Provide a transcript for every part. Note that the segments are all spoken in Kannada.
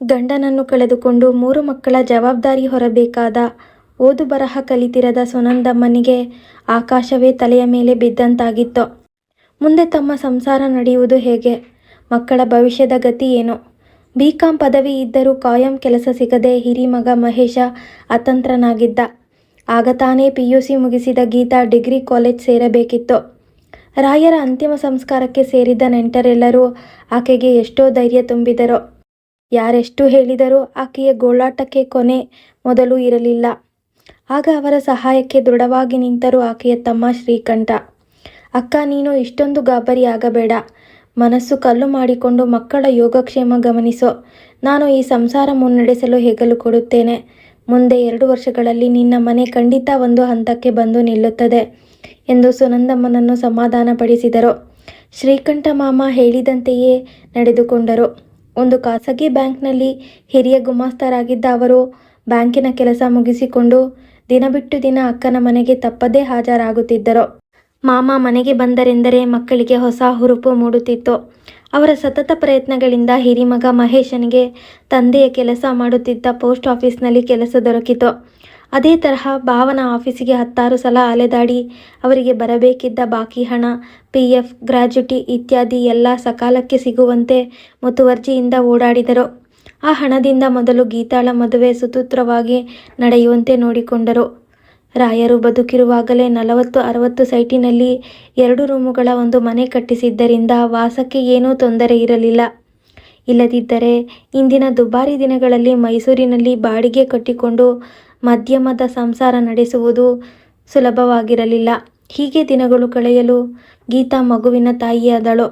ಗಂಡನನ್ನು ಕಳೆದುಕೊಂಡು ಮೂರು ಮಕ್ಕಳ ಜವಾಬ್ದಾರಿ ಹೊರಬೇಕಾದ ಓದು ಬರಹ ಕಲಿತಿರದ ಸೊನಂದಮ್ಮನಿಗೆ ಆಕಾಶವೇ ತಲೆಯ ಮೇಲೆ ಬಿದ್ದಂತಾಗಿತ್ತು. ಮುಂದೆ ತಮ್ಮ ಸಂಸಾರ ನಡೆಯುವುದು ಹೇಗೆ? ಮಕ್ಕಳ ಭವಿಷ್ಯದ ಗತಿ ಏನು? ಬಿ. ಕಾಂ ಪದವಿ ಇದ್ದರೂ ಕಾಯಂ ಕೆಲಸ ಸಿಗದೆ ಹಿರಿಮಗ ಮಹೇಶ ಅತಂತ್ರನಾಗಿದ್ದ. ಆಗ ತಾನೇ ಪಿ ಯು ಸಿ ಮುಗಿಸಿದ ಗೀತಾ ಡಿಗ್ರಿ ಕಾಲೇಜ್ ಸೇರಬೇಕಿತ್ತು. ರಾಯರ ಅಂತಿಮ ಸಂಸ್ಕಾರಕ್ಕೆ ಸೇರಿದ್ದ ನೆಂಟರೆಲ್ಲರೂ ಆಕೆಗೆ ಎಷ್ಟೋ ಧೈರ್ಯ ತುಂಬಿದರು. ಯಾರೆಷ್ಟು ಹೇಳಿದರೂ ಆಕೆಯ ಗೋಳಾಟಕ್ಕೆ ಕೊನೆ ಮೊದಲು ಇರಲಿಲ್ಲ. ಆಗ ಅವರ ಸಹಾಯಕ್ಕೆ ದೃಢವಾಗಿ ನಿಂತರು ಆಕೆಯ ತಮ್ಮ ಶ್ರೀಕಂಠ. ಅಕ್ಕ, ನೀನು ಇಷ್ಟೊಂದು ಗಾಬರಿಯಾಗಬೇಡ. ಮನಸ್ಸು ಕಲ್ಲು ಮಾಡಿಕೊಂಡು ಮಕ್ಕಳ ಯೋಗಕ್ಷೇಮ ಗಮನಿಸೋ ನಾನು ಈ ಸಂಸಾರ ಮುನ್ನಡೆಸಲು ಹೆಗಲು ಕೊಡುತ್ತೇನೆ. ಮುಂದೆ ಎರಡು ವರ್ಷಗಳಲ್ಲಿ ನಿನ್ನ ಮನೆ ಖಂಡಿತ ಒಂದು ಹಂತಕ್ಕೆ ಬಂದು ನಿಲ್ಲುತ್ತದೆ ಎಂದು ಸುನಂದಮ್ಮನನ್ನು ಸಮಾಧಾನಪಡಿಸಿದರು. ಶ್ರೀಕಂಠ ಮಾಮ ಹೇಳಿದಂತೆಯೇ ನಡೆದುಕೊಂಡರು. ಒಂದು ಖಾಸಗಿ ಬ್ಯಾಂಕ್ನಲ್ಲಿ ಹಿರಿಯ ಗುಮಾಸ್ತರಾಗಿದ್ದ ಅವರು, ಬ್ಯಾಂಕಿನ ಕೆಲಸ ಮುಗಿಸಿಕೊಂಡು ದಿನ ಬಿಟ್ಟು ದಿನ ಅಕ್ಕನ ಮನೆಗೆ ತಪ್ಪದೇ ಹಾಜರಾಗುತ್ತಿದ್ದರು. ಮಾಮ ಮನೆಗೆ ಬಂದರೆಂದರೆ ಮಕ್ಕಳಿಗೆ ಹೊಸ ಹುರುಪು ಮೂಡುತ್ತಿತ್ತು. ಅವರ ಸತತ ಪ್ರಯತ್ನಗಳಿಂದ ಹಿರಿಮಗ ಮಹೇಶನಿಗೆ ತಂದೆಯ ಕೆಲಸ ಮಾಡುತ್ತಿದ್ದ ಪೋಸ್ಟ್ ಆಫೀಸ್ನಲ್ಲಿ ಕೆಲಸ ದೊರಕಿತು. ಅದೇ ತರಹ ಭಾವನ ಆಫೀಸಿಗೆ ಹತ್ತಾರು ಸಲ ಅಲೆದಾಡಿ ಅವರಿಗೆ ಬರಬೇಕಿದ್ದ ಬಾಕಿ ಹಣ, ಪಿ ಎಫ್ ಗ್ರಾಜ್ಯುಟಿ ಇತ್ಯಾದಿ ಎಲ್ಲ ಸಕಾಲಕ್ಕೆ ಸಿಗುವಂತೆ ಮುತುವರ್ಜಿಯಿಂದ ಓಡಾಡಿದರು. ಆ ಹಣದಿಂದ ಮೊದಲು ಗೀತಾಳ ಮದುವೆ ಸುತೂತ್ರವಾಗಿ ನಡೆಯುವಂತೆ ನೋಡಿಕೊಂಡರು. ರಾಯರು ಬದುಕಿರುವಾಗಲೇ ನಲವತ್ತು ಅರವತ್ತು ಸೈಟಿನಲ್ಲಿ ಎರಡು ರೂಮುಗಳ ಒಂದು ಮನೆ ಕಟ್ಟಿಸಿದ್ದರಿಂದ ವಾಸಕ್ಕೆ ಏನೂ ತೊಂದರೆ ಇರಲಿಲ್ಲ. ಇಲ್ಲದಿದ್ದರೆ ಇಂದಿನ ದುಬಾರಿ ದಿನಗಳಲ್ಲಿ ಮೈಸೂರಿನಲ್ಲಿ ಬಾಡಿಗೆ ಕಟ್ಟಿಕೊಂಡು ಮಧ್ಯಮದ ಸಂಸಾರ ನಡೆಸುವುದು ಸುಲಭವಾಗಿರಲಿಲ್ಲ. ಹೀಗೆ ದಿನಗಳು ಕಳೆಯಲು ಗೀತಾ ಮಗುವಿನ ತಾಯಿಯಾದಳು.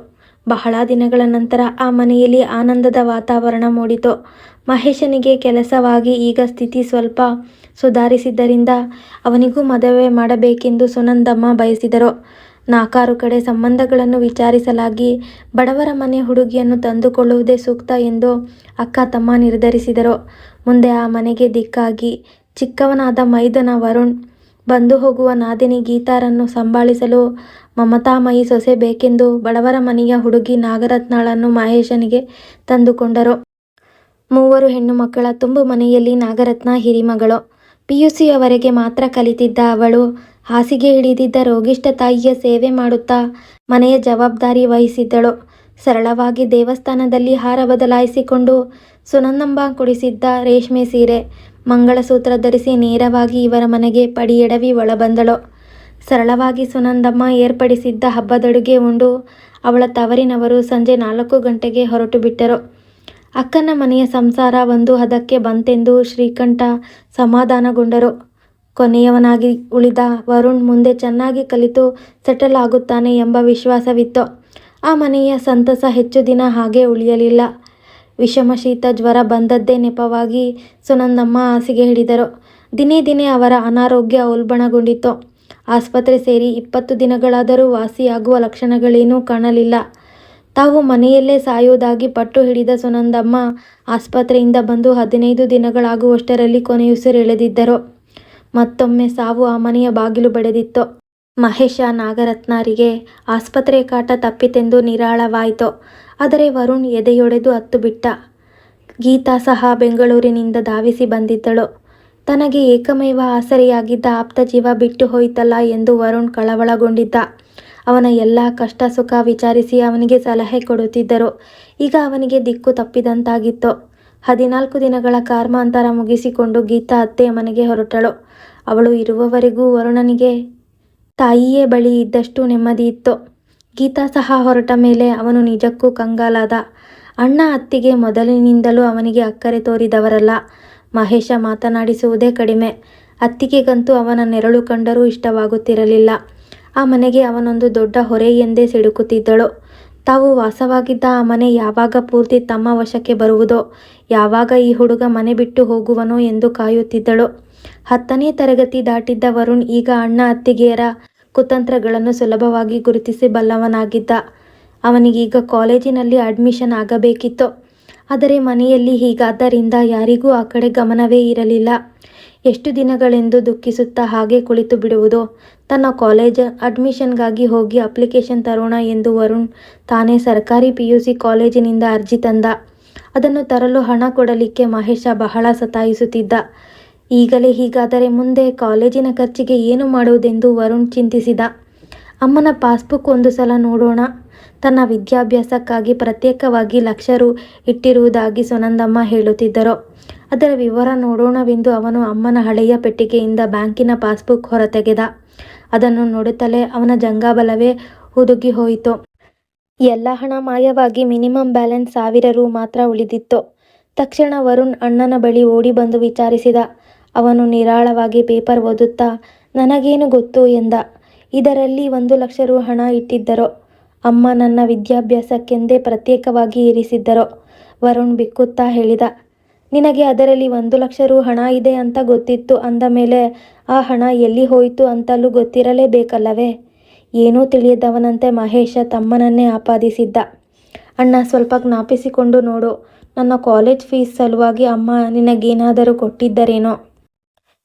ಬಹಳ ದಿನಗಳ ನಂತರ ಆ ಮನೆಯಲ್ಲಿ ಆನಂದದ ವಾತಾವರಣ ಮೂಡಿತು. ಮಹೇಶನಿಗೆ ಕೆಲಸವಾಗಿ ಈಗ ಸ್ಥಿತಿ ಸ್ವಲ್ಪ ಸುಧಾರಿಸಿದ್ದರಿಂದ ಅವನಿಗೂ ಮದುವೆ ಮಾಡಬೇಕೆಂದು ಸುನಂದಮ್ಮ ಬಯಸಿದರು. ನಾಕಾರು ಕಡೆ ಸಂಬಂಧಗಳನ್ನು ವಿಚಾರಿಸಲಾಗಿ ಬಡವರ ಮನೆ ಹುಡುಗಿಯನ್ನು ತಂದುಕೊಳ್ಳುವುದೇ ಸೂಕ್ತ ಎಂದು ಅಕ್ಕ ತಮ್ಮ ನಿರ್ಧರಿಸಿದರು. ಮುಂದೆ ಆ ಮನೆಗೆ ದಿಕ್ಕಾಗಿ ಚಿಕ್ಕವನಾದ ಮೈದನ ವರುಣ್, ಬಂದು ಹೋಗುವ ನಾದಿನಿ ಗೀತಾರನ್ನು ಸಂಭಾಳಿಸಲು ಮಮತಾಮಯಿ ಸೊಸೆ ಬೇಕೆಂದು ಬಡವರ ಮನೆಯ ಹುಡುಗಿ ನಾಗರತ್ನಾಳನ್ನು ಮಹೇಶನಿಗೆ ತಂದುಕೊಂಡರು. ಮೂವರು ಹೆಣ್ಣು ಮಕ್ಕಳ ತುಂಬು ಮನೆಯಲ್ಲಿ ನಾಗರತ್ನ ಹಿರಿಮಗಳು. ಪಿಯುಸಿಯವರೆಗೆ ಮಾತ್ರ ಕಲಿತಿದ್ದ ಅವಳು ಹಾಸಿಗೆ ಹಿಡಿದಿದ್ದ ರೋಗಿಷ್ಠ ತಾಯಿಯ ಸೇವೆ ಮಾಡುತ್ತಾ ಮನೆಯ ಜವಾಬ್ದಾರಿ ವಹಿಸಿದ್ದಳು. ಸರಳವಾಗಿ ದೇವಸ್ಥಾನದಲ್ಲಿ ಹಾರ ಬದಲಾಯಿಸಿಕೊಂಡು ಸುನಂದಮ್ಮ ಕೊಡಿಸಿದ್ದ ರೇಷ್ಮೆ ಸೀರೆ, ಮಂಗಳಸೂತ್ರ ಧರಿಸಿ ನೇರವಾಗಿ ಇವರ ಮನೆಗೆ ಪಡಿಯೆಡವಿ ಒಳಬಂದಳು. ಸರಳವಾಗಿ ಸುನಂದಮ್ಮ ಏರ್ಪಡಿಸಿದ್ದ ಹಬ್ಬದಡುಗೆ ಉಂಡು ಅವಳ ತವರಿನವರು ಸಂಜೆ ನಾಲ್ಕು ಗಂಟೆಗೆ ಹೊರಟುಬಿಟ್ಟರು. ಅಕ್ಕನ ಮನೆಯ ಸಂಸಾರ ಒಂದು ಹದಕ್ಕೆ ಬಂತೆಂದು ಶ್ರೀಕಂಠ ಸಮಾಧಾನಗೊಂಡರು. ಕೊನೆಯವನಾಗಿ ಉಳಿದ ವರುಣ್ ಮುಂದೆ ಚೆನ್ನಾಗಿ ಕಲಿತು ಸೆಟಲ್ ಆಗುತ್ತಾನೆ ಎಂಬ ವಿಶ್ವಾಸವಿತ್ತು. ಆ ಮನೆಯ ಸಂತಸ ಹೆಚ್ಚು ದಿನ ಹಾಗೆ ಉಳಿಯಲಿಲ್ಲ. ವಿಷಮ ಶೀತ ಜ್ವರ ಬಂದದ್ದೇ ನೆಪವಾಗಿ ಸುನಂದಮ್ಮ ಹಾಸಿಗೆ ಹಿಡಿದರು. ದಿನೇ ದಿನೇ ಅವರ ಅನಾರೋಗ್ಯ ಉಲ್ಬಣಗೊಂಡಿತು. ಆಸ್ಪತ್ರೆ ಸೇರಿ ಇಪ್ಪತ್ತು ದಿನಗಳಾದರೂ ವಾಸಿಯಾಗುವ ಲಕ್ಷಣಗಳೇನೂ ಕಾಣಲಿಲ್ಲ. ತಾವು ಮನೆಯಲ್ಲೇ ಸಾಯುವುದಾಗಿ ಪಟ್ಟು ಹಿಡಿದ ಸುನಂದಮ್ಮ ಆಸ್ಪತ್ರೆಯಿಂದ ಬಂದು ಹದಿನೈದು ದಿನಗಳಾಗುವಷ್ಟರಲ್ಲಿ ಕೊನೆಯುಸಿರೆಳೆದಿದ್ದರು. ಮತ್ತೊಮ್ಮೆ ಸಾವು ಆ ಮನೆಯ ಬಾಗಿಲು ಬಡೆದಿತ್ತು ಮಹೇಶ, ನಾಗರತ್ನರಿಗೆ ಆಸ್ಪತ್ರೆ ಕಾಟ ತಪ್ಪಿತೆಂದು ನಿರಾಳವಾಯಿತು. ಆದರೆ ವರುಣ್ ಎದೆಯೊಡೆದು ಅತ್ತುಬಿಟ್ಟ. ಗೀತಾ ಸಹ ಬೆಂಗಳೂರಿನಿಂದ ಧಾವಿಸಿ ಬಂದಿದ್ದಳು. ತನಗೆ ಏಕಮೇವ ಆಸರೆಯಾಗಿದ್ದ ಆಪ್ತ ಜೀವ ಬಿಟ್ಟು ಹೋಯಿತಲ್ಲ ಎಂದು ವರುಣ್ ಕಳವಳಗೊಂಡಿದ್ದ. ಅವನ ಎಲ್ಲ ಕಷ್ಟ ಸುಖ ವಿಚಾರಿಸಿ ಅವನಿಗೆ ಸಲಹೆ ಕೊಡುತ್ತಿದ್ದರು. ಈಗ ಅವನಿಗೆ ದಿಕ್ಕು ತಪ್ಪಿದಂತಾಗಿತ್ತು. ಹದಿನಾಲ್ಕು ದಿನಗಳ ಕಾರ್ಮಾಂತರ ಮುಗಿಸಿಕೊಂಡು ಗೀತಾ ಅತ್ತೆಯ ಮನೆಗೆ ಹೊರಟಳು. ಅವಳು ಇರುವವರೆಗೂ ವರುಣನಿಗೆ, ತಾಯಿಯೇ ಬಳಿ ಇದ್ದಷ್ಟು ನೆಮ್ಮದಿ ಇತ್ತು ಗೀತಾ ಸಹ ಹೊರಟ ಮೇಲೆ ಅವನು ನಿಜಕ್ಕೂ ಕಂಗಾಲಾದ. ಅಣ್ಣ ಅತ್ತಿಗೆ ಮೊದಲಿನಿಂದಲೂ ಅವನಿಗೆ ಅಕ್ಕರೆ ತೋರಿದವರಲ್ಲ. ಮಹೇಶ ಮಾತನಾಡಿಸುವುದೇ ಕಡಿಮೆ. ಅತ್ತಿಗೆಗಂತೂ ಅವನ ನೆರಳು ಕಂಡರೂ ಇಷ್ಟವಾಗುತ್ತಿರಲಿಲ್ಲ. ಆ ಮನೆಗೆ ಅವನೊಂದು ದೊಡ್ಡ ಹೊರೆ ಎಂದೇ ಸಿಡುಕುತ್ತಿದ್ದಳು. ತಾವು ವಾಸವಾಗಿದ್ದ ಆ ಮನೆ ಯಾವಾಗ ಪೂರ್ತಿ ತಮ್ಮ ವಶಕ್ಕೆ ಬರುವುದೋ, ಯಾವಾಗ ಈ ಹುಡುಗ ಮನೆ ಬಿಟ್ಟು ಹೋಗುವನೋ ಎಂದು ಕಾಯುತ್ತಿದ್ದಳು. ಹತ್ತನೇ ತರಗತಿ ದಾಟಿದ್ದ ವರುಣ್ ಈಗ ಅಣ್ಣ ಅತ್ತಿಗೆಯರ ಕುತಂತ್ರಗಳನ್ನು ಸುಲಭವಾಗಿ ಗುರುತಿಸಿ ಬಲ್ಲವನಾಗಿದ್ದ. ಅವನಿಗೀಗ ಕಾಲೇಜಿನಲ್ಲಿ ಅಡ್ಮಿಷನ್ ಆಗಬೇಕಿತ್ತು. ಆದರೆ ಮನೆಯಲ್ಲಿ ಹೀಗಾದ್ದರಿಂದ ಯಾರಿಗೂ ಆ ಕಡೆ ಗಮನವೇ ಇರಲಿಲ್ಲ. ಎಷ್ಟು ದಿನಗಳೆಂದು ದುಃಖಿಸುತ್ತಾ ಹಾಗೆ ಕುಳಿತು ಬಿಡುವುದು. ತನ್ನ ಕಾಲೇಜ್ ಅಡ್ಮಿಷನ್ಗಾಗಿ ಹೋಗಿ ಅಪ್ಲಿಕೇಶನ್ ತರೋಣ ಎಂದು ವರುಣ್ ತಾನೇ ಸರ್ಕಾರಿ ಪಿಯುಸಿ ಕಾಲೇಜಿನಿಂದ ಅರ್ಜಿ ತಂದ. ಅದನ್ನು ತರಲು ಹಣ ಕೊಡಲಿಕ್ಕೆ ಮಹೇಶ ಬಹಳ ಸತಾಯಿಸುತ್ತಿದ್ದ ಈಗಲೇ ಹೀಗಾದರೆ ಮುಂದೆ ಕಾಲೇಜಿನ ಖರ್ಚಿಗೆ ಏನು ಮಾಡುವುದೆಂದು ವರುಣ್ ಚಿಂತಿಸಿದ ಅಮ್ಮನ ಪಾಸ್ಬುಕ್ ಒಂದು ಸಲ ನೋಡೋಣ ತನ್ನ ವಿದ್ಯಾಭ್ಯಾಸಕ್ಕಾಗಿ ಪ್ರತ್ಯೇಕವಾಗಿ ಲಕ್ಷ ರು ಇಟ್ಟಿರುವುದಾಗಿ ಸುನಂದಮ್ಮ ಹೇಳುತ್ತಿದ್ದರು ಅದರ ವಿವರ ನೋಡೋಣವೆಂದು ಅವನು ಅಮ್ಮನ ಹಳೆಯ ಪೆಟ್ಟಿಗೆಯಿಂದ ಬ್ಯಾಂಕಿನ ಪಾಸ್ಬುಕ್ ಹೊರತೆಗೆದ. ಅದನ್ನು ನೋಡುತ್ತಲೇ ಅವನ ಜಂಗಾಬಲವೇ ಹುದುಗಿ ಹೋಯಿತು. ಎಲ್ಲ ಹಣ ಮಾಯವಾಗಿ ಮಿನಿಮಮ್ ಬ್ಯಾಲೆನ್ಸ್ ಸಾವಿರ ರು ಮಾತ್ರ ಉಳಿದಿತ್ತು. ತಕ್ಷಣ ವರುಣ್ ಅಣ್ಣನ ಬಳಿ ಓಡಿ ಬಂದು ವಿಚಾರಿಸಿದ. ಅವನು ನಿರಾಳವಾಗಿ ಪೇಪರ್ ಓದುತ್ತಾ, ನನಗೇನು ಗೊತ್ತು? ಎಂದ. ಇದರಲ್ಲಿ ಒಂದು ಲಕ್ಷ ರು ಹಣ ಇಟ್ಟಿದ್ದರು. ಅಮ್ಮ ನನ್ನ ವಿದ್ಯಾಭ್ಯಾಸಕ್ಕೆಂದೇ ಪ್ರತ್ಯೇಕವಾಗಿ ಇರಿಸಿದ್ದರು. ವರುಣ್ ಬಿಕ್ಕುತ್ತಾ ಹೇಳಿದ ನಿನಗೆ ಅದರಲ್ಲಿ ಒಂದು ಲಕ್ಷ ರು ಹಣ ಇದೆ ಅಂತ ಗೊತ್ತಿತ್ತು, ಅಂದ ಮೇಲೆ ಆ ಹಣ ಎಲ್ಲಿ ಹೋಯಿತು ಅಂತಲೂ ಗೊತ್ತಿರಲೇಬೇಕಲ್ಲವೇ? ಏನೂ ತಿಳಿಯದವನಂತೆ ಮಹೇಶ ತಮ್ಮನನ್ನೇ ಆಪಾದಿಸಿದ್ದ. ಅಣ್ಣ ಸ್ವಲ್ಪ ಜ್ಞಾಪಿಸಿಕೊಂಡು ನೋಡು, ನನ್ನ ಕಾಲೇಜ್ ಫೀಸ್ ಸಲುವಾಗಿ ಅಮ್ಮ ನಿನಗೇನಾದರೂ ಕೊಟ್ಟಿದ್ದರೇನೋ?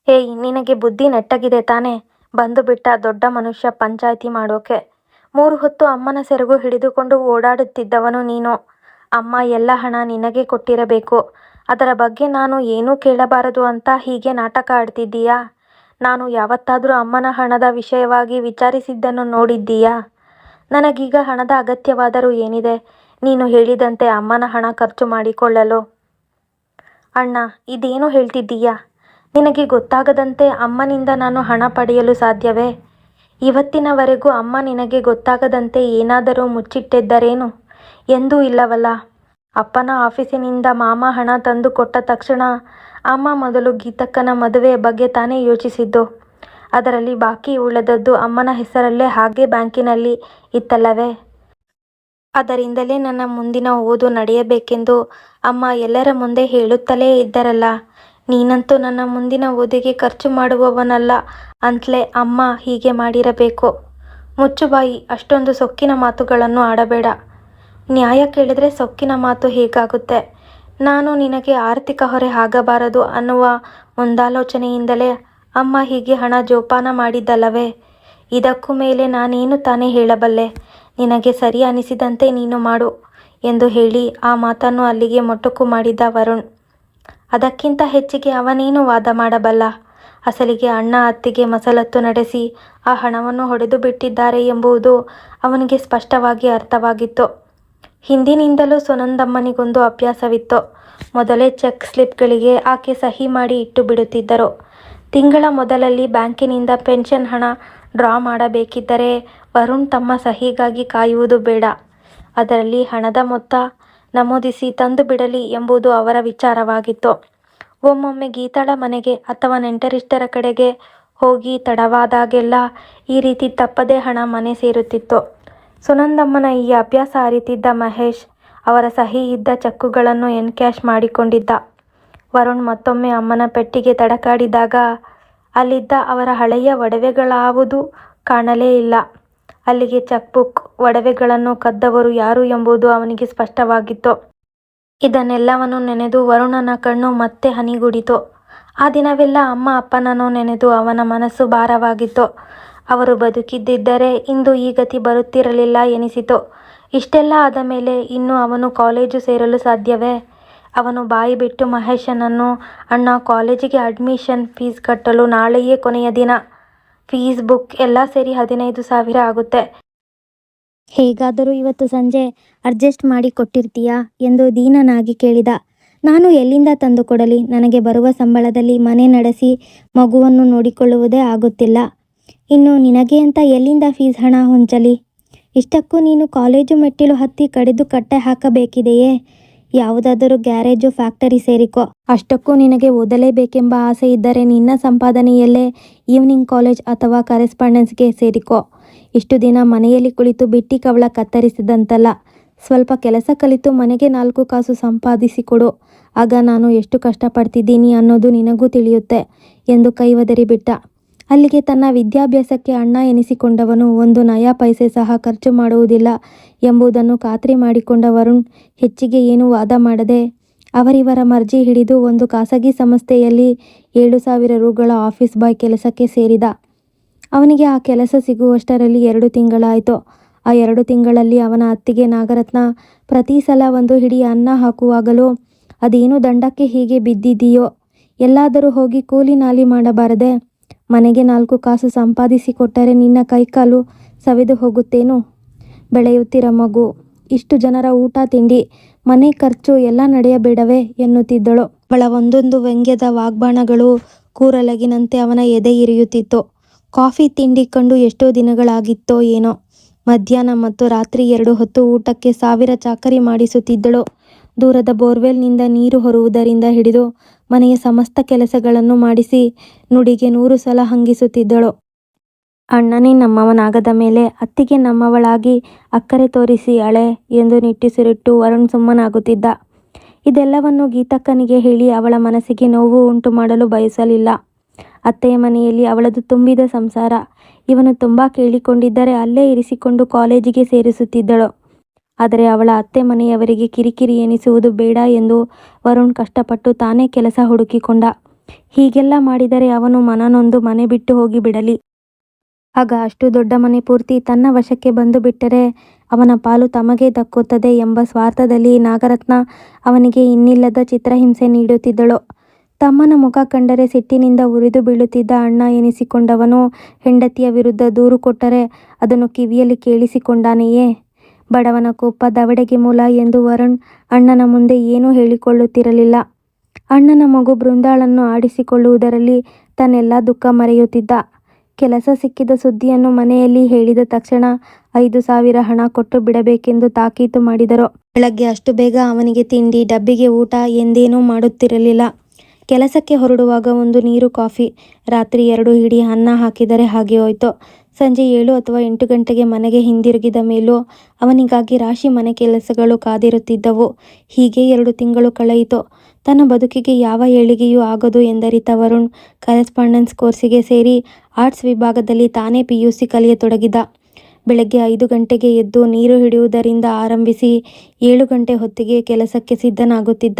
ಹೇ, ನಿನಗೆ ಬುದ್ಧಿ ನೆಟ್ಟಗಿದೆ ತಾನೇ? ಬಂದು ಬಿಟ್ಟ ದೊಡ್ಡ ಮನುಷ್ಯ ಪಂಚಾಯಿತಿ ಮಾಡೋಕೆ. ಮೂರು ಹೊತ್ತು ಅಮ್ಮನ ಸೆರಗು ಹಿಡಿದುಕೊಂಡು ಓಡಾಡುತ್ತಿದ್ದವನು ನೀನು. ಅಮ್ಮ ಎಲ್ಲ ಹಣ ನಿನಗೆ ಕೊಟ್ಟಿರಬೇಕು. ಅದರ ಬಗ್ಗೆ ನಾನು ಏನೂ ಕೇಳಬಾರದು ಅಂತ ಹೀಗೆ ನಾಟಕ ಆಡ್ತಿದ್ದೀಯಾ? ನಾನು ಯಾವತ್ತಾದರೂ ಅಮ್ಮನ ಹಣದ ವಿಷಯವಾಗಿ ವಿಚಾರಿಸಿದ್ದನ್ನು ನೋಡಿದ್ದೀಯಾ? ನನಗೀಗ ಹಣದ ಅಗತ್ಯವಾದರೂ ಏನಿದೆ? ನೀನು ಹೇಳಿದಂತೆ ಅಮ್ಮನ ಹಣ ಖರ್ಚು ಮಾಡಿಕೊಳ್ಳಲು. ಅಣ್ಣ, ಇದೇನು ಹೇಳ್ತಿದ್ದೀಯಾ? ನಿನಗೆ ಗೊತ್ತಾಗದಂತೆ ಅಮ್ಮನಿಂದ ನಾನು ಹಣ ಪಡೆಯಲು ಸಾಧ್ಯವೇ? ಇವತ್ತಿನವರೆಗೂ ಅಮ್ಮ ನಿನಗೆ ಗೊತ್ತಾಗದಂತೆ ಏನಾದರೂ ಮುಚ್ಚಿಟ್ಟಿದ್ದರೇನು? ಎಂದೂ ಇಲ್ಲವಲ್ಲ. ಅಪ್ಪನ ಆಫೀಸಿನಿಂದ ಮಾಮ ಹಣ ತಂದು ಕೊಟ್ಟ ತಕ್ಷಣ ಅಮ್ಮ ಮೊದಲು ಗೀತಕ್ಕನ ಮದುವೆ ಬಗ್ಗೆ ತಾನೇ ಯೋಚಿಸಿದ್ದು. ಅದರಲ್ಲಿ ಬಾಕಿ ಉಳಿದದ್ದು ಅಮ್ಮನ ಹೆಸರಲ್ಲೇ ಹಾಗೆ ಬ್ಯಾಂಕಿನಲ್ಲಿ ಇತ್ತಲ್ಲವೇ? ಅದರಿಂದಲೇ ನನ್ನ ಮುಂದಿನ ಓದು ನಡೆಯಬೇಕೆಂದು ಅಮ್ಮ ಎಲ್ಲರ ಮುಂದೆ ಹೇಳುತ್ತಲೇ ಇದ್ದರಲ್ಲ. ನೀನಂತೂ ನನ್ನ ಮುಂದಿನ ಓದಿಗೆ ಖರ್ಚು ಮಾಡುವವನಲ್ಲ ಅಂತಲೇ ಅಮ್ಮ ಹೀಗೆ ಮಾಡಿರಬೇಕು. ಮುಚ್ಚುಬಾಯಿ, ಅಷ್ಟೊಂದು ಸೊಕ್ಕಿನ ಮಾತುಗಳನ್ನು ಆಡಬೇಡ. ನ್ಯಾಯ ಕೇಳಿದರೆ ಸೊಕ್ಕಿನ ಮಾತು ಹೇಗಾಗುತ್ತೆ. ನಾನು ನಿನಗೆ ಆರ್ಥಿಕ ಹೊರೆ ಆಗಬಾರದು ಅನ್ನುವ ಮುಂದಾಲೋಚನೆಯಿಂದಲೇ ಅಮ್ಮ ಹೀಗೆ ಹಣ ಜೋಪಾನ ಮಾಡಿದ್ದಲ್ಲವೇ? ಇದಕ್ಕೂ ಮೇಲೆ ನಾನೇನು ತಾನೇ ಹೇಳಬಲ್ಲೆ? ನಿನಗೆ ಸರಿ ಅನಿಸಿದಂತೆ ನೀನು ಮಾಡು ಎಂದು ಹೇಳಿ ಆ ಮಾತನ್ನು ಅಲ್ಲಿಗೆ ಮೊಟಕು ಮಾಡಿದ್ದ ವರುಣ್. ಅದಕ್ಕಿಂತ ಹೆಚ್ಚಿಗೆ ಅವನೇನು ವಾದ ಮಾಡಬಲ್ಲ? ಅಸಲಿಗೆ ಅಣ್ಣ ಅತ್ತಿಗೆ ಮಸಲತ್ತು ನಡೆಸಿ ಆ ಹಣವನ್ನು ಹೊಡೆದು ಬಿಟ್ಟಿದ್ದಾರೆ ಎಂಬುದು ಅವನಿಗೆ ಸ್ಪಷ್ಟವಾಗಿ ಅರ್ಥವಾಗಿತ್ತು. ಹಿಂದಿನಿಂದಲೂ ಸುನಂದಮ್ಮನಿಗೊಂದು ಅಭ್ಯಾಸವಿತ್ತು. ಮೊದಲೇ ಚೆಕ್ ಸ್ಲಿಪ್ಗಳಿಗೆ ಆಕೆ ಸಹಿ ಮಾಡಿ ಇಟ್ಟು ಬಿಡುತ್ತಿದ್ದರು. ತಿಂಗಳ ಮೊದಲಲ್ಲಿ ಬ್ಯಾಂಕಿನಿಂದ ಪೆನ್ಷನ್ ಹಣ ಡ್ರಾ ಮಾಡಬೇಕಿದ್ದರೆ ವರುಣ್ ತಮ್ಮ ಸಹಿಗಾಗಿ ಕಾಯುವುದು ಬೇಡ. ಅದರಲ್ಲಿ ಹಣದ ಮೊತ್ತ ನಮೂದಿಸಿ ತಂದು ಬಿಡಲಿ ಎಂಬುದು ಅವರ ವಿಚಾರವಾಗಿತ್ತು. ಒಮ್ಮೊಮ್ಮೆ ಗೀತಾಳ ಮನೆಗೆ ಅಥವಾ ನೆಂಟರಿಷ್ಟರ ಕಡೆಗೆ ಹೋಗಿ ತಡವಾದಾಗೆಲ್ಲ ಈ ರೀತಿ ತಪ್ಪದೇ ಹಣ ಮನೆ ಸೇರುತ್ತಿತ್ತು. ಸುನಂದಮ್ಮನ ಈ ಅಭ್ಯಾಸ ಅರಿತಿದ್ದ ಮಹೇಶ್ ಅವರ ಸಹಿ ಇದ್ದ ಚೆಕ್ಕುಗಳನ್ನು ಎನ್ಕ್ಯಾಶ್ ಮಾಡಿಕೊಂಡಿದ್ದ. ವರುಣ್ ಮತ್ತೊಮ್ಮೆ ಅಮ್ಮನ ಪೆಟ್ಟಿಗೆ ತಡಕಾಡಿದಾಗ ಅಲ್ಲಿದ್ದ ಅವರ ಹಳೆಯ ಒಡವೆಗಳಾವುದು ಕಾಣಲೇ ಇಲ್ಲ. ಅಲ್ಲಿಗೆ ಚೆಕ್ಬುಕ್ ಒಡವೆಗಳನ್ನು ಕದ್ದವರು ಯಾರು ಎಂಬುದು ಅವನಿಗೆ ಸ್ಪಷ್ಟವಾಗಿತ್ತು. ಇದನ್ನೆಲ್ಲವನ್ನು ನೆನೆದು ವರುಣನ ಕಣ್ಣು ಮತ್ತೆ ಹನಿಗುಡಿತು. ಆ ದಿನವೆಲ್ಲ ಅಮ್ಮ ಅಪ್ಪನನ್ನು ನೆನೆದು ಅವನ ಮನಸ್ಸು ಭಾರವಾಗಿತ್ತು. ಅವರು ಬದುಕಿದ್ದಿದ್ದರೆ ಇಂದು ಈ ಗತಿ ಬರುತ್ತಿರಲಿಲ್ಲ ಎನಿಸಿತು. ಇಷ್ಟೆಲ್ಲ ಆದ ಮೇಲೆ ಇನ್ನು ಅವನು ಕಾಲೇಜು ಸೇರಲು ಸಾಧ್ಯವೇ? ಅವನು ಬಾಯಿ ಬಿಟ್ಟು ಮಹೇಶನನ್ನು, ಅಣ್ಣ ಕಾಲೇಜಿಗೆ ಅಡ್ಮಿಷನ್ ಫೀಸ್ ಕಟ್ಟಲು ನಾಳೆಯೇ ಕೊನೆಯ ದಿನ. ಫೀಸ್ ಬುಕ್ ಎಲ್ಲ ಸೇರಿ ಹದಿನೈದು ಸಾವಿರ ಆಗುತ್ತೆ. ಹೇಗಾದರೂ ಇವತ್ತು ಸಂಜೆ ಅಡ್ಜಸ್ಟ್ ಮಾಡಿ ಕೊಟ್ಟಿರ್ತೀಯಾ ಎಂದು ದೀನನಾಗಿ ಕೇಳಿದ. ನಾನು ಎಲ್ಲಿಂದ ತಂದು ಕೊಡಲಿ? ನನಗೆ ಬರುವ ಸಂಬಳದಲ್ಲಿ ಮನೆ ನಡೆಸಿ ಮಗುವನ್ನು ನೋಡಿಕೊಳ್ಳುವುದೇ ಆಗುತ್ತಿಲ್ಲ. ಇನ್ನು ನಿನಗೆ ಅಂತ ಎಲ್ಲಿಂದ ಫೀಸ್ ಹಣ ಹೊಂಚಲಿ? ಇಷ್ಟಕ್ಕೂ ನೀನು ಕಾಲೇಜು ಮೆಟ್ಟಿಲು ಹತ್ತಿ ಕಡಿದು ಕಟ್ಟೆ ಹಾಕಬೇಕಿದೆಯೇ? ಯಾವುದಾದರೂ ಗ್ಯಾರೇಜು, ಫ್ಯಾಕ್ಟರಿ ಸೇರಿಕೋ. ಅಷ್ಟಕ್ಕೂ ನಿನಗೆ ಓದಲೇಬೇಕೆಂಬ ಆಸೆ ಇದ್ದರೆ ನಿನ್ನ ಸಂಪಾದನೆಯಲ್ಲೇ ಈವ್ನಿಂಗ್ ಕಾಲೇಜ್ ಅಥವಾ ಕರೆಸ್ಪಾಂಡೆನ್ಸ್ಗೆ ಸೇರಿಕೋ. ಇಷ್ಟು ದಿನ ಮನೆಯಲ್ಲಿ ಕುಳಿತು ಬಿಟ್ಟಿ ಕವಳ ಕತ್ತರಿಸಿದಂತಲ್ಲ, ಸ್ವಲ್ಪ ಕೆಲಸ ಕಲಿತು ಮನೆಗೆ ನಾಲ್ಕು ಕಾಸು ಸಂಪಾದಿಸಿಕೊಡು ಆಗ ನಾನು ಎಷ್ಟು ಕಷ್ಟಪಡ್ತಿದ್ದೀನಿ ಅನ್ನೋದು ನಿನಗೂ ತಿಳಿಯುತ್ತೆ ಎಂದು ಕೈ ಒದರಿ ಬಿಟ್ಟ. ಅಲ್ಲಿಗೆ ತನ್ನ ವಿದ್ಯಾಭ್ಯಾಸಕ್ಕೆ ಅಣ್ಣ ಎನಿಸಿಕೊಂಡವನು, ಒಂದು ನಯಾ ಪೈಸೆ ಸಹ ಖರ್ಚು ಮಾಡುವುದಿಲ್ಲ ಎಂಬುದನ್ನು ಖಾತ್ರಿ ಮಾಡಿಕೊಂಡ ವರುಣ್ ಹೆಚ್ಚಿಗೆ ಏನೂ ವಾದ ಮಾಡದೆ, ಅವರಿವರ ಮರ್ಜಿ ಹಿಡಿದು ಒಂದು ಖಾಸಗಿ ಸಂಸ್ಥೆಯಲ್ಲಿ ಏಳು ಸಾವಿರ ರುಗಳ ಆಫೀಸ್ ಬಾಯ್ ಕೆಲಸಕ್ಕೆ ಸೇರಿದ. ಅವನಿಗೆ ಆ ಕೆಲಸ ಸಿಗುವಷ್ಟರಲ್ಲಿ ಎರಡು ತಿಂಗಳಾಯಿತು. ಆ ಎರಡು ತಿಂಗಳಲ್ಲಿ ಅವನ ಅತ್ತಿಗೆ ನಾಗರತ್ನ, ಪ್ರತಿ ಸಲ ಒಂದು ಹಿಡಿ ಅನ್ನ ಹಾಕುವಾಗಲೂ, ಅದೇನು ದಂಡಕ್ಕೆ ಹೀಗೆ ಬಿದ್ದಿದೆಯೋ, ಎಲ್ಲಾದರೂ ಹೋಗಿ ಕೂಲಿ ನಾಲಿ ಮಾಡಬಾರದೆ ಮನೆಗೆ ನಾಲ್ಕು ಕಾಸು ಸಂಪಾದಿಸಿ ಕೊಟ್ಟರೆ ನಿನ್ನ ಕೈಕಾಲು ಸವೆದು ಹೋಗುತ್ತೇನು? ಬೆಳೆಯುತ್ತಿರ ಮಗು? ಇಷ್ಟು ಜನರ ಊಟ, ತಿಂಡಿ, ಮನೆ ಖರ್ಚು ಎಲ್ಲ ನಡೆಯಬೇಡವೇ ಎನ್ನುತ್ತಿದ್ದಳು. ಅವಳ ಒಂದೊಂದು ವ್ಯಂಗ್ಯದ ವಾಗ್ಬಾಣಗಳು ಕೂರಲಗಿನಂತೆ ಅವನ ಎದೆ ಇರಿಯುತ್ತಿತ್ತು. ಕಾಫಿ ತಿಂಡಿ ಕಂಡು ಎಷ್ಟೋ ದಿನಗಳಾಗಿತ್ತೋ ಏನೋ. ಮಧ್ಯಾಹ್ನ ಮತ್ತು ರಾತ್ರಿ ಎರಡು ಹೊತ್ತು ಊಟಕ್ಕೆ ಸಾವಿರ ಚಾಕರಿ ಮಾಡಿಸುತ್ತಿದ್ದಳು. ದೂರದ ಬೋರ್ವೆಲ್ನಿಂದ ನೀರು ಹೊರುವುದರಿಂದ ಹಿಡಿದು ಮನೆಯ ಸಮಸ್ತ ಕೆಲಸಗಳನ್ನು ಮಾಡಿಸಿ ನುಡಿಗೆ ನೂರು ಸಲ ಹಂಗಿಸುತ್ತಿದ್ದಳು. ಅಣ್ಣನೇ, ನಮ್ಮವನಾಗದ ಮೇಲೆ ಅತ್ತಿಗೆ ನಮ್ಮವಳಾಗಿ ಅಕ್ಕರೆ ತೋರಿಸಿ ಅಳೆ ಎಂದು ನಿಟ್ಟುಸಿರಿಟ್ಟು ವರುಣ್ ಸುಮ್ಮನಾಗುತ್ತಿದ್ದ. ಇದೆಲ್ಲವನ್ನು ಗೀತಕ್ಕನಿಗೆ ಹೇಳಿ ಅವಳ ಮನಸ್ಸಿಗೆ ನೋವು ಉಂಟು ಮಾಡಲು ಬಯಸಲಿಲ್ಲ. ಅತ್ತೆಯ ಮನೆಯಲ್ಲಿ ಅವಳದು ತುಂಬಿದ ಸಂಸಾರ. ಇವನು ತುಂಬ ಕೇಳಿಕೊಂಡಿದ್ದರೆ ಅಲ್ಲೇ ಇರಿಸಿಕೊಂಡು ಕಾಲೇಜಿಗೆ ಸೇರಿಸುತ್ತಿದ್ದಳು. ಆದರೆ ಅವಳ ಅತ್ತೆ ಮನೆಯವರಿಗೆ ಕಿರಿಕಿರಿ ಎನಿಸುವುದು ಬೇಡ ಎಂದು ವರುಣ್ ಕಷ್ಟಪಟ್ಟು ತಾನೇ ಕೆಲಸ ಹುಡುಕಿಕೊಂಡ. ಹೀಗೆಲ್ಲ ಮಾಡಿದರೆ ಅವನು ಮನನೊಂದು ಮನೆ ಬಿಟ್ಟು ಹೋಗಿ ಬಿಡಲಿ. ಆಗ ಅಷ್ಟು ದೊಡ್ಡ ಮನೆ ಪೂರ್ತಿ ತನ್ನ ವಶಕ್ಕೆ ಬಂದು ಬಿಟ್ಟರೆ ಅವನ ಪಾಲು ತಮಗೆ ದಕ್ಕುತ್ತದೆ ಎಂಬ ಸ್ವಾರ್ಥದಲ್ಲಿ ನಾಗರತ್ನ ಅವನಿಗೆ ಇನ್ನಿಲ್ಲದ ಚಿತ್ರಹಿಂಸೆ ನೀಡುತ್ತಿದ್ದಳು. ತಮ್ಮನ ಮುಖ ಕಂಡರೆ ಸಿಟ್ಟಿನಿಂದ ಉರಿದು ಬೀಳುತ್ತಿದ್ದ ಅಣ್ಣ ಎನಿಸಿಕೊಂಡವನು ಹೆಂಡತಿಯ ವಿರುದ್ಧ ದೂರು ಕೊಟ್ಟರೆ ಅದನ್ನು ಕಿವಿಯಲ್ಲಿ ಕೇಳಿಸಿಕೊಂಡಾನೆಯೇ? ಬಡವನ ಕೋಪ ದವಡೆಗೆ ಮೂಲ ಎಂದು ವರುಣ್ ಅಣ್ಣನ ಮುಂದೆ ಏನೂ ಹೇಳಿಕೊಳ್ಳುತ್ತಿರಲಿಲ್ಲ. ಅಣ್ಣನ ಮಗು ಬೃಂದಾಳನ್ನು ಆಡಿಸಿಕೊಳ್ಳುವುದರಲ್ಲಿ ತನ್ನೆಲ್ಲ ದುಃಖ ಮರೆಯುತ್ತಿದ್ದ. ಕೆಲಸ ಸಿಕ್ಕಿದ ಸುದ್ದಿಯನ್ನು ಮನೆಯಲ್ಲಿ ಹೇಳಿದ ತಕ್ಷಣ ಐದು ಸಾವಿರ ಹಣ ಕೊಟ್ಟು ಬಿಡಬೇಕೆಂದು ತಾಕೀತು ಮಾಡಿದರು. ಬೆಳಗ್ಗೆ ಅಷ್ಟು ಬೇಗ ಅವನಿಗೆ ತಿಂಡಿ, ಡಬ್ಬಿಗೆ ಊಟ ಎಂದೇನೂ ಮಾಡುತ್ತಿರಲಿಲ್ಲ. ಕೆಲಸಕ್ಕೆ ಹೊರಡುವಾಗ ಒಂದು ನೀರು ಕಾಫಿ, ರಾತ್ರಿ ಎರಡು ಹಿಡಿ ಅನ್ನ ಹಾಕಿದರೆ ಹಾಗೆ ಹೋಯ್ತು. ಸಂಜೆ ಏಳು ಅಥವಾ ಎಂಟು ಗಂಟೆಗೆ ಮನೆಗೆ ಹಿಂದಿರುಗಿದ ಮೇಲೂ ಅವನಿಗಾಗಿ ರಾಶಿ ಮನೆ ಕೆಲಸಗಳು ಕಾದಿರುತ್ತಿದ್ದವು. ಹೀಗೆ ಎರಡು ತಿಂಗಳು ಕಳೆಯಿತು. ತನ್ನ ಬದುಕಿಗೆ ಯಾವ ಏಳಿಗೆಯೂ ಆಗದು ಎಂದರಿತ ವರುಣ್ ಕರೆಸ್ಪಾಂಡೆನ್ಸ್ ಕೋರ್ಸಿಗೆ ಸೇರಿ ಆರ್ಟ್ಸ್ ವಿಭಾಗದಲ್ಲಿ ತಾನೇ ಪಿ ಯು ಸಿ ಕಲಿಯತೊಡಗಿದ. ಬೆಳಗ್ಗೆ ಐದು ಗಂಟೆಗೆ ಎದ್ದು ನೀರು ಹಿಡಿಯುವುದರಿಂದ ಆರಂಭಿಸಿ ಏಳು ಗಂಟೆ ಹೊತ್ತಿಗೆ ಕೆಲಸಕ್ಕೆ ಸಿದ್ಧನಾಗುತ್ತಿದ್ದ.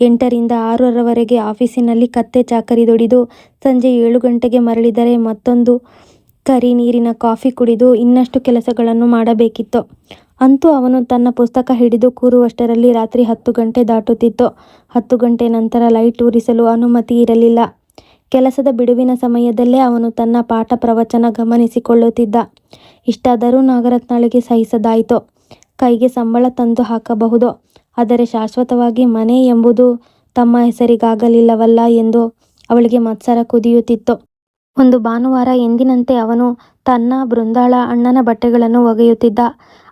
ಎಂಟರಿಂದ ಆರರವರೆಗೆ ಆಫೀಸಿನಲ್ಲಿ ಕತ್ತೆ ಚಾಕರಿ ದುಡಿದು ಸಂಜೆ ಏಳು ಗಂಟೆಗೆ ಮರಳಿದರೆ ಮತ್ತೊಂದು ಕರಿ ನೀರಿನ ಕಾಫಿ ಕುಡಿದು ಇನ್ನಷ್ಟು ಕೆಲಸಗಳನ್ನು ಮಾಡಬೇಕಿತ್ತು. ಅಂತೂ ಅವನು ತನ್ನ ಪುಸ್ತಕ ಹಿಡಿದು ಕೂರುವಷ್ಟರಲ್ಲಿ ರಾತ್ರಿ ಹತ್ತು ಗಂಟೆ ದಾಟುತ್ತಿತ್ತು. ಹತ್ತು ಗಂಟೆ ನಂತರ ಲೈಟ್ ಉರಿಸಲು ಅನುಮತಿ ಇರಲಿಲ್ಲ. ಕೆಲಸದ ಬಿಡುವಿನ ಸಮಯದಲ್ಲೇ ಅವನು ತನ್ನ ಪಾಠ ಪ್ರವಚನ ಗಮನಿಸಿಕೊಳ್ಳುತ್ತಿದ್ದ. ಇಷ್ಟಾದರೂ ನಾಗರತ್ನಾಳಿಗೆ ಸಹಿಸದಾಯಿತು. ಕೈಗೆ ಸಂಬಳ ತಂದು ಹಾಕಬಹುದು. ಆದರೆ ಶಾಶ್ವತವಾಗಿ ಮನೆ ಎಂಬುದು ತಮ್ಮ ಹೆಸರಿಗಾಗಲಿಲ್ಲವಲ್ಲ ಎಂದು ಅವಳಿಗೆ ಮತ್ಸರ ಕುದಿಯುತ್ತಿತ್ತು. ಒಂದು ಭಾನುವಾರ ಎಂದಿನಂತೆ ಅವನು ತನ್ನ ಬೃಂದಾಳ ಅಣ್ಣನ ಬಟ್ಟೆಗಳನ್ನು ಒಗೆಯುತ್ತಿದ್ದ.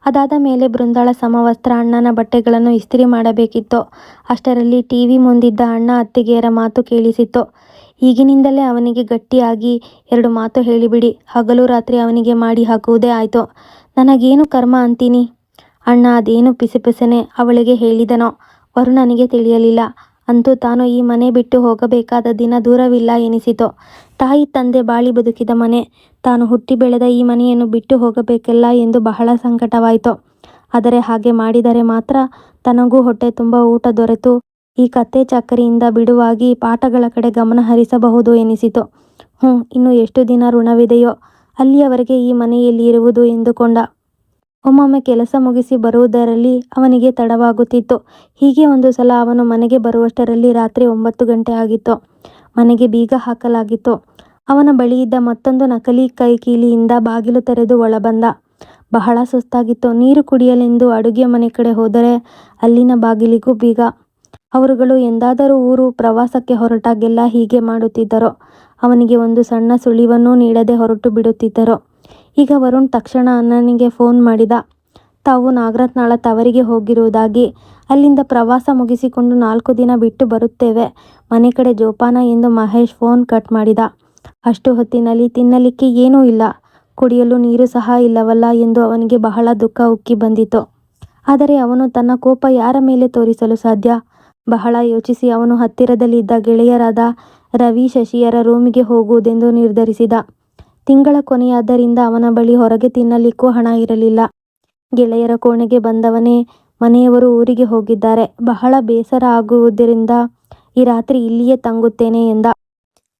ಅದಾದ ಮೇಲೆ ಬೃಂದಾಳ ಸಮವಸ್ತ್ರ ಅಣ್ಣನ ಬಟ್ಟೆಗಳನ್ನು ಇಸ್ತ್ರಿ ಮಾಡಬೇಕಿತ್ತು. ಅಷ್ಟರಲ್ಲಿ ಟಿ ವಿ ಮುಂದಿದ್ದ ಅಣ್ಣ ಅತ್ತಿಗೆಯರ ಮಾತು ಕೇಳಿಸಿತ್ತು. ಈಗಿನಿಂದಲೇ ಅವನಿಗೆ ಗಟ್ಟಿಯಾಗಿ ಎರಡು ಮಾತು ಹೇಳಿಬಿಡಿ. ಹಗಲು ರಾತ್ರಿ ಅವನಿಗೆ ಮಾಡಿ ಹಾಕುವುದೇ ಆಯಿತು. ನನಗೇನು ಕರ್ಮ ಅಂತೀನಿ? ಅಣ್ಣ ಅದೇನು ಪಿಸೆಪಿಸನೆ ಅವಳಿಗೆ ಹೇಳಿದನೋ? ವರುಣನಿಗೆ ತಿಳಿಯಲಿಲ್ಲ. ಅಂತೂ ತಾನು ಈ ಮನೆ ಬಿಟ್ಟು ಹೋಗಬೇಕಾದ ದಿನ ದೂರವಿಲ್ಲ ಎನಿಸಿತು. ತಾಯಿ ತಂದೆ ಬಾಳಿ ಬದುಕಿದ ಮನೆ. ತಾನು ಹುಟ್ಟಿ ಬೆಳೆದ ಈ ಮನೆಯನ್ನು ಬಿಟ್ಟು ಹೋಗಬೇಕಲ್ಲ ಎಂದು ಬಹಳ ಸಂಕಟವಾಯಿತು. ಆದರೆ ಹಾಗೆ ಮಾಡಿದರೆ ಮಾತ್ರ ತನಗೂ ಹೊಟ್ಟೆ ತುಂಬ ಊಟ ದೊರೆತು. ಈ ಕತ್ತೆ ಚಾಕರಿಯಿಂದ ಬಿಡುವಾಗಿ ಪಾಠಗಳ ಕಡೆ ಗಮನ ಹರಿಸಬಹುದು ಎನಿಸಿತು. ಹ್ಞೂ ಇನ್ನು ಎಷ್ಟು ದಿನ ಋಣವಿದೆಯೋ ಅಲ್ಲಿಯವರೆಗೆ ಈ ಮನೆಯಲ್ಲಿ ಇರುವುದು ಎಂದುಕೊಂಡ. ಒಮ್ಮೊಮ್ಮೆ ಕೆಲಸ ಮುಗಿಸಿ ಬರುವುದರಲ್ಲಿ ಅವನಿಗೆ ತಡವಾಗುತ್ತಿತ್ತು. ಹೀಗೆ ಒಂದು ಸಲ ಅವನು ಮನೆಗೆ ಬರುವಷ್ಟರಲ್ಲಿ ರಾತ್ರಿ ಒಂಬತ್ತು ಗಂಟೆ ಆಗಿತ್ತು. ಮನೆಗೆ ಬೀಗ ಹಾಕಲಾಗಿತ್ತು. ಅವನ ಬಳಿಯಿದ್ದ ಮತ್ತೊಂದು ನಕಲಿ ಕೈಕೀಲಿಯಿಂದ ಬಾಗಿಲು ತೆರೆದು ಒಳಬಂದ. ಬಹಳ ಸುಸ್ತಾಗಿತ್ತು. ನೀರು ಕುಡಿಯಲೆಂದು ಅಡುಗೆ ಮನೆ ಕಡೆ ಹೋದರೆ ಅಲ್ಲಿನ ಬಾಗಿಲಿಗೂ ಬೀಗ. ಅವರುಗಳು ಎಂದಾದರೂ ಊರು ಪ್ರವಾಸಕ್ಕೆ ಹೊರಟಾಗೆಲ್ಲ ಹೀಗೆ ಮಾಡುತ್ತಿದ್ದರು. ಅವನಿಗೆ ಒಂದು ಸಣ್ಣ ಸುಳಿವನ್ನೂ ನೀಡದೆ ಹೊರಟು ಬಿಡುತ್ತಿದ್ದರು. ಈಗ ವರುಣ್ ತಕ್ಷಣ ಅಣ್ಣನಿಗೆ ಫೋನ್ ಮಾಡಿದ. ತಾವು ನಾಗರತ್ನಾಳ ತವರಿಗೆ ಹೋಗಿರುವುದಾಗಿ. ಅಲ್ಲಿಂದ ಪ್ರವಾಸ ಮುಗಿಸಿಕೊಂಡು ನಾಲ್ಕು ದಿನ ಬಿಟ್ಟು ಬರುತ್ತೇವೆ. ಮನೆ ಕಡೆ ಜೋಪಾನ ಎಂದು ಮಹೇಶ್ ಫೋನ್ ಕಟ್ ಮಾಡಿದ. ಅಷ್ಟು ಹೊತ್ತಿನಲ್ಲಿ ತಿನ್ನಲಿಕ್ಕೆ ಏನೂ ಇಲ್ಲ. ಕುಡಿಯಲು ನೀರು ಸಹ ಇಲ್ಲವಲ್ಲ ಎಂದು ಅವನಿಗೆ ಬಹಳ ದುಃಖ ಉಕ್ಕಿ ಬಂದಿತು. ಆದರೆ ಅವನು ತನ್ನ ಕೋಪ ಯಾರ ಮೇಲೆ ತೋರಿಸಲು ಸಾಧ್ಯ? ಬಹಳ ಯೋಚಿಸಿ ಅವನು ಹತ್ತಿರದಲ್ಲಿದ್ದ ಗೆಳೆಯರಾದ ರವಿ ಶಶಿಯರ ರೂಮಿಗೆ ಹೋಗುವುದೆಂದು ನಿರ್ಧರಿಸಿದ. ತಿಂಗಳ ಕೊನೆಯಾದ್ದರಿಂದ ಅವನ ಬಳಿ ಹೊರಗೆ ತಿನ್ನಲಿಕ್ಕೂ ಹಣ ಇರಲಿಲ್ಲ. ಗೆಳೆಯರ ಕೋಣೆಗೆ ಬಂದವನೇ ಮನೆಯವರು ಊರಿಗೆ ಹೋಗಿದ್ದಾರೆ. ಬಹಳ ಬೇಸರ ಆಗುವುದರಿಂದ ಈ ರಾತ್ರಿ ಇಲ್ಲಿಯೇ ತಂಗುತ್ತೇನೆ ಎಂದ.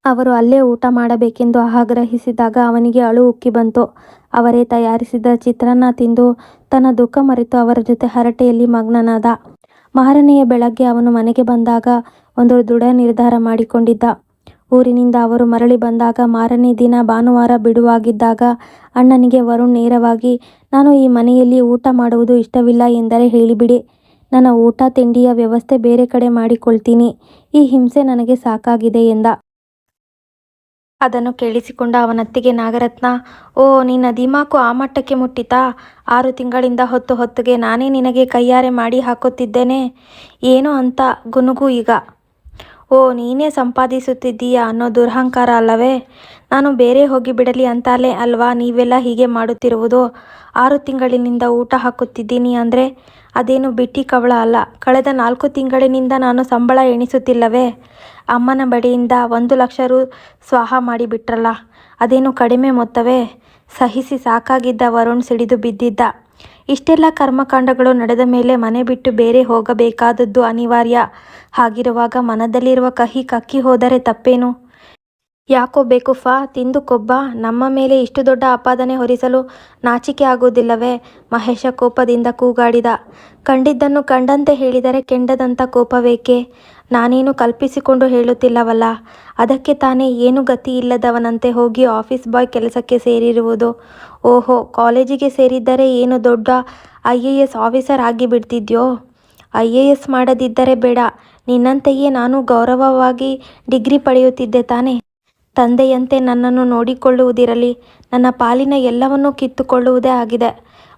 ಅವರು ಅಲ್ಲೇ ಊಟ ಮಾಡಬೇಕೆಂದು ಆಗ್ರಹಿಸಿದಾಗ ಅವನಿಗೆ ಅಳು ಉಕ್ಕಿ ಬಂತು. ಅವರೇ ತಯಾರಿಸಿದ ಚಿತ್ರಾನ್ನ ತಿಂದು ತನ್ನ ದುಃಖ ಮರೆತು ಅವರ ಜೊತೆ ಹರಟೆಯಲ್ಲಿ ಮಗ್ನನಾದ. ಮಾರನೆಯ ಬೆಳಗ್ಗೆ ಅವನು ಮನೆಗೆ ಬಂದಾಗ ಒಂದು ದೃಢ ನಿರ್ಧಾರ ಮಾಡಿಕೊಂಡಿದ್ದ. ಊರಿನಿಂದ ಅವರು ಮರಳಿ ಬಂದಾಗ ಮಾರನೇ ದಿನ ಭಾನುವಾರ ಬಿಡುವಾಗಿದ್ದಾಗ ಅಣ್ಣನಿಗೆ ವರುಣ್ ನೇರವಾಗಿ, ನಾನು ಈ ಮನೆಯಲ್ಲಿ ಊಟ ಮಾಡುವುದು ಇಷ್ಟವಿಲ್ಲ ಎಂದರೆ ಹೇಳಿಬಿಡಿ. ನನ್ನ ಊಟ ತಿಂಡಿಯ ವ್ಯವಸ್ಥೆ ಬೇರೆ ಕಡೆ ಮಾಡಿಕೊಳ್ತೀನಿ. ಈ ಹಿಂಸೆ ನನಗೆ ಸಾಕಾಗಿದೆ ಎಂದ. ಅದನ್ನು ಕೇಳಿಸಿಕೊಂಡ ಅವನತ್ತಿಗೆ, ನಾಗರತ್ನ, ಓ, ನಿನ್ನ ದಿಮಾಕು ಆ ಮಟ್ಟಕ್ಕೆ ಮುಟ್ಟಿತಾ? ಆರು ತಿಂಗಳಿಂದ ಹೊತ್ತು ಹೊತ್ತಿಗೆ ನಾನೇ ನಿನಗೆ ಕೈಯಾರೆ ಮಾಡಿ ಹಾಕುತ್ತಿದ್ದೇನೆ. ಏನು ಅಂತ ಗುನುಗು ಈಗ. ಓ, ನೀನೇ ಸಂಪಾದಿಸುತ್ತಿದ್ದೀಯಾ ಅನ್ನೋ ದುರಹಂಕಾರ ಅಲ್ಲವೇ? ನಾನು ಬೇರೆ ಹೋಗಿ ಬಿಡಲಿ ಅಂತಾಲೇ ಅಲ್ವಾ ನೀವೆಲ್ಲ ಹೀಗೆ ಮಾಡುತ್ತಿರುವುದು? ಆರು ತಿಂಗಳಿನಿಂದ ಊಟ ಹಾಕುತ್ತಿದ್ದೀನಿ ಅಂದರೆ ಅದೇನು ಬಿಟ್ಟಿ ಕವಳ ಅಲ್ಲ. ಕಳೆದ ನಾಲ್ಕು ತಿಂಗಳಿನಿಂದ ನಾನು ಸಂಬಳ ಎಣಿಸುತ್ತಿಲ್ಲವೇ? ಅಮ್ಮನ ಬಡಿಯಿಂದ ಒಂದು ಲಕ್ಷ ರು ಸ್ವಾಹ ಮಾಡಿಬಿಟ್ರಲ್ಲ, ಅದೇನು ಕಡಿಮೆ ಮೊತ್ತವೇ? ಸಹಿಸಿ ಸಾಕಾಗಿದ್ದ ವರುಣ್ ಸಿಡಿದು ಬಿದ್ದಿದ್ದ. ಇಷ್ಟೆಲ್ಲ ಕರ್ಮಕಾಂಡಗಳು ನಡೆದ ಮೇಲೆ ಮನೆ ಬಿಟ್ಟು ಬೇರೆ ಹೋಗಬೇಕಾದದ್ದು ಅನಿವಾರ್ಯ. ಹಾಗಿರುವಾಗ ಮನದಲ್ಲಿರುವ ಕಹಿ ಕಕ್ಕಿ ಹೋದರೆ ತಪ್ಪೇನು? ಯಾಕೋ ಬೇಕುಫಾ ತಿಂದು ಕೊಬ್ಬ. ನಮ್ಮ ಮೇಲೆ ಇಷ್ಟು ದೊಡ್ಡ ಆಪಾದನೆ ಹೊರಿಸಲು ನಾಚಿಕೆ ಆಗುವುದಿಲ್ಲವೇ? ಮಹೇಶ ಕೋಪದಿಂದ ಕೂಗಾಡಿದ. ಕಂಡಿದ್ದನ್ನು ಕಂಡಂತೆ ಹೇಳಿದರೆ ಕೆಂಡದಂಥ ಕೋಪವೇಕೆ? ನಾನೇನು ಕಲ್ಪಿಸಿಕೊಂಡು ಹೇಳುತ್ತಿಲ್ಲವಲ್ಲ? ಅದಕ್ಕೆ ತಾನೇ ಏನು ಗತಿ ಇಲ್ಲದವನಂತೆ ಹೋಗಿ ಆಫೀಸ್ ಬಾಯ್ ಕೆಲಸಕ್ಕೆ ಸೇರಿರುವುದು? ಓಹೋ, ಕಾಲೇಜಿಗೆ ಸೇರಿದ್ದರೆ ಏನು ದೊಡ್ಡ ಐ ಎ ಎಸ್ ಆಫೀಸರ್ ಆಗಿಬಿಡ್ತಿದ್ಯೋ? ಐ ಎ ಎಸ್ ಮಾಡದಿದ್ದರೆ ಬೇಡ. ನಿನ್ನಂತೆಯೇ ನಾನು ಗೌರವವಾಗಿ ಡಿಗ್ರಿ ಪಡೆಯುತ್ತಿದ್ದೆ ತಾನೆ. ತಂದೆಯಂತೆ ನನ್ನನ್ನು ನೋಡಿಕೊಳ್ಳುವುದಿರಲಿ, ನನ್ನ ಪಾಲಿನ ಎಲ್ಲವನ್ನೂ ಕಿತ್ತುಕೊಳ್ಳುವುದೇ ಆಗಿದೆ.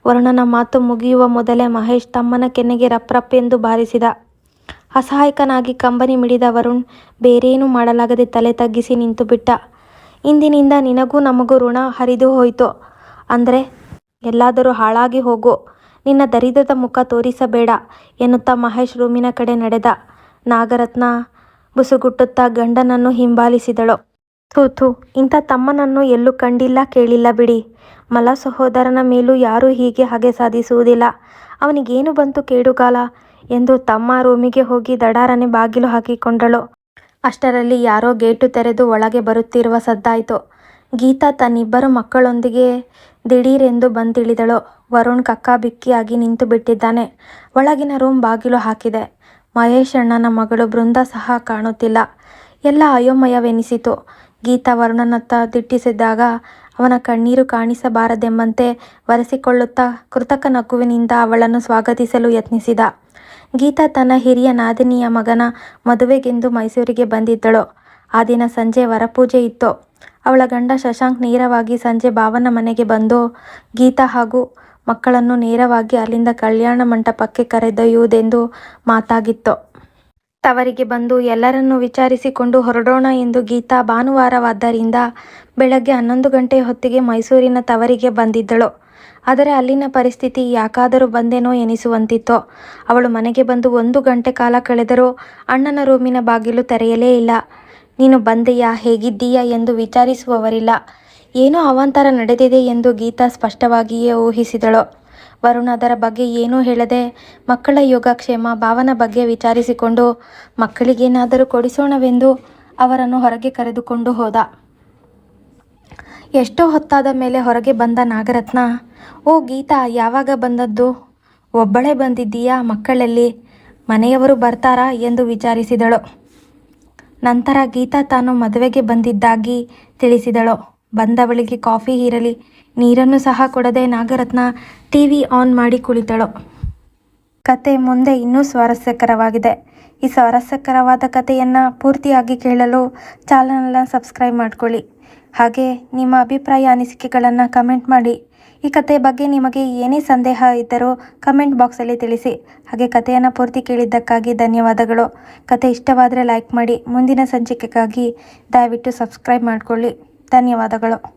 ವರುಣನ ಮಾತು ಮುಗಿಯುವ ಮೊದಲೇ ಮಹೇಶ್ ತಮ್ಮನ ಕೆನ್ನೆಗೆ ರಪ್ ರಪ್ ಎಂದು ಬಾರಿಸಿದ. ಅಸಹಾಯಕನಾಗಿ ಕಂಬನಿ ಮಿಡಿದ ವರುಣ್ ಬೇರೇನೂ ಮಾಡಲಾಗದೆ ತಲೆ ತಗ್ಗಿಸಿ ನಿಂತುಬಿಟ್ಟ ಇಂದಿನಿಂದ ನಿನಗೂ ನಮಗೂ ಋಣ ಹರಿದು ಹೋಯಿತು. ಅಂದರೆ, ಎಲ್ಲಾದರೂ ಹಾಳಾಗಿ ಹೋಗು. ನಿನ್ನ ದರಿದ್ರದ ಮುಖ ತೋರಿಸಬೇಡ ಎನ್ನುತ್ತಾ ಮಹೇಶ್ ರೂಮಿನ ಕಡೆ ನಡೆದ. ನಾಗರತ್ನ ಬುಸುಗುಟ್ಟುತ್ತಾ ಗಂಡನನ್ನು ಹಿಂಬಾಲಿಸಿದಳು. ಥೂ ಥೂ, ಇಂಥ ತಮ್ಮನನ್ನು ಎಲ್ಲೂ ಕಂಡಿಲ್ಲ, ಕೇಳಿಲ್ಲ ಬಿಡಿ. ಮಲ ಸಹೋದರನ ಮೇಲೂ ಯಾರೂ ಹೀಗೆ ಹಗೆ ಸಾಧಿಸುವುದಿಲ್ಲ. ಅವನಿಗೇನು ಬಂತು ಕೇಡುಗಾಲ? ಎಂದು ತಮ್ಮ ರೂಮಿಗೆ ಹೋಗಿ ದಡಾರನೆ ಬಾಗಿಲು ಹಾಕಿಕೊಂಡಳು. ಅಷ್ಟರಲ್ಲಿ ಯಾರೋ ಗೇಟು ತೆರೆದು ಒಳಗೆ ಬರುತ್ತಿರುವ ಸದ್ದಾಯಿತು. ಗೀತಾ ತನ್ನಿಬ್ಬರು ಮಕ್ಕಳೊಂದಿಗೆ ದಿಢೀರೆಂದು ಬಂದಿಳಿದಳು. ವರುಣ್ ಕಕ್ಕಾಬಿಕ್ಕಿಯಾಗಿ ನಿಂತು ಬಿಟ್ಟಿದ್ದಾನೆ. ಒಳಗಿನ ರೂಮ್ ಬಾಗಿಲು ಹಾಕಿದೆ. ಮಹೇಶ್ ಅಣ್ಣನ ಮಗಳು ಬೃಂದ ಸಹ ಕಾಣುತ್ತಿಲ್ಲ. ಎಲ್ಲ ಅಯೋಮಯವೆನಿಸಿತು. ಗೀತಾ ವರುಣನತ್ತ ದಿಟ್ಟಿಸಿದ್ದಾಗ ಅವನ ಕಣ್ಣೀರು ಕಾಣಿಸಬಾರದೆಂಬಂತೆ ಒರೆಸಿಕೊಳ್ಳುತ್ತಾ ಕೃತಕ ನಗುವಿನಿಂದ ಅವಳನ್ನು ಸ್ವಾಗತಿಸಲು ಯತ್ನಿಸಿದ. ಗೀತಾ ತನ್ನ ಹಿರಿಯ ನಾದಿನಿಯ ಮಗನ ಮದುವೆಗೆಂದು ಮೈಸೂರಿಗೆ ಬಂದಿದ್ದಳು. ಆ ದಿನ ಸಂಜೆ ವರಪೂಜೆ ಇತ್ತು. ಅವಳ ಗಂಡ ಶಶಾಂಕ್ ನೇರವಾಗಿ ಸಂಜೆ ಭಾವನ ಮನೆಗೆ ಬಂದು, ಗೀತಾ ಹಾಗೂ ಮಕ್ಕಳನ್ನು ನೇರವಾಗಿ ಅಲ್ಲಿಂದ ಕಲ್ಯಾಣ ಮಂಟಪಕ್ಕೆ ಕರೆದೊಯ್ಯುವುದೆಂದು ಮಾತಾಗಿತ್ತು. ತವರಿಗೆ ಬಂದು ಎಲ್ಲರನ್ನೂ ವಿಚಾರಿಸಿಕೊಂಡು ಹೊರಡೋಣ ಎಂದು ಗೀತಾ ಭಾನುವಾರವಾದ್ದರಿಂದ ಬೆಳಗ್ಗೆ ಹನ್ನೊಂದು ಗಂಟೆ ಹೊತ್ತಿಗೆ ಮೈಸೂರಿನ ತವರಿಗೆ ಬಂದಿದ್ದಳು. ಆದರೆ ಅಲ್ಲಿನ ಪರಿಸ್ಥಿತಿ ಯಾಕಾದರೂ ಬಂದೇನೋ ಎನಿಸುವಂತಿತ್ತು. ಅವಳು ಮನೆಗೆ ಬಂದು ಒಂದು ಗಂಟೆ ಕಾಲ ಕಳೆದರೂ ಅಣ್ಣನ ರೂಮಿನ ಬಾಗಿಲು ತೆರೆಯಲೇ ಇಲ್ಲ. ನೀನು ಬಂದೆಯಾ, ಹೇಗಿದ್ದೀಯಾ ಎಂದು ವಿಚಾರಿಸುವವರಿಲ್ಲ. ಏನೋ ಅವಾಂತರ ನಡೆದಿದೆ ಎಂದು ಗೀತಾ ಸ್ಪಷ್ಟವಾಗಿಯೇ ಊಹಿಸಿದಳು. ವರುಣ ಅದರ ಬಗ್ಗೆ ಏನೂ ಹೇಳದೆ ಮಕ್ಕಳ ಯೋಗಕ್ಷೇಮ ಭಾವನ ಬಗ್ಗೆ ವಿಚಾರಿಸಿಕೊಂಡು, ಮಕ್ಕಳಿಗೇನಾದರೂ ಕೊಡಿಸೋಣವೆಂದು ಅವರನ್ನು ಹೊರಗೆ ಕರೆದುಕೊಂಡು ಹೋದ. ಎಷ್ಟೋ ಹೊತ್ತಾದ ಮೇಲೆ ಹೊರಗೆ ಬಂದ ನಾಗರತ್ನ, ಓ ಗೀತಾ, ಯಾವಾಗ ಬಂದದ್ದು? ಒಬ್ಬಳೇ ಬಂದಿದ್ದೀಯಾ ಮಕ್ಕಳಲ್ಲಿ? ಮನೆಯವರು ಬರ್ತಾರಾ? ಎಂದು ವಿಚಾರಿಸಿದಳು. ನಂತರ ಗೀತಾ ತಾನು ಮದುವೆಗೆ ಬಂದಿದ್ದಾಗಿ ತಿಳಿಸಿದಳು. ಬಂದವಳಿಗೆ ಕಾಫಿ ಇರಲಿ ನೀರನ್ನು ಸಹ ಕೊಡದೆ ನಾಗರತ್ನ ಟಿ ವಿ ಆನ್ ಮಾಡಿ ಕುಳಿತಳು. ಕತೆ ಮುಂದೆ ಇನ್ನೂ ಸ್ವಾರಸ್ಯಕರವಾಗಿದೆ. ಈ ಸ್ವಾರಸ್ಯಕರವಾದ ಕಥೆಯನ್ನು ಪೂರ್ತಿಯಾಗಿ ಕೇಳಲು ಚಾನಲ್ನ ಸಬ್ಸ್ಕ್ರೈಬ್ ಮಾಡ್ಕೊಳ್ಳಿ. ಹಾಗೆ ನಿಮ್ಮ ಅಭಿಪ್ರಾಯ ಅನಿಸಿಕೆಗಳನ್ನು ಕಮೆಂಟ್ ಮಾಡಿ. ಈ ಕಥೆಯ ಬಗ್ಗೆ ನಿಮಗೆ ಏನೇ ಸಂದೇಹ ಇದ್ದರೂ ಕಮೆಂಟ್ ಬಾಕ್ಸಲ್ಲಿ ತಿಳಿಸಿ. ಹಾಗೆ ಕಥೆಯನ್ನು ಪೂರ್ತಿ ಕೇಳಿದ್ದಕ್ಕಾಗಿ ಧನ್ಯವಾದಗಳು. ಕತೆ ಇಷ್ಟವಾದರೆ ಲೈಕ್ ಮಾಡಿ. ಮುಂದಿನ ಸಂಚಿಕೆಗಾಗಿ ದಯವಿಟ್ಟು ಸಬ್ಸ್ಕ್ರೈಬ್ ಮಾಡಿಕೊಳ್ಳಿ. ಧನ್ಯವಾದಗಳು.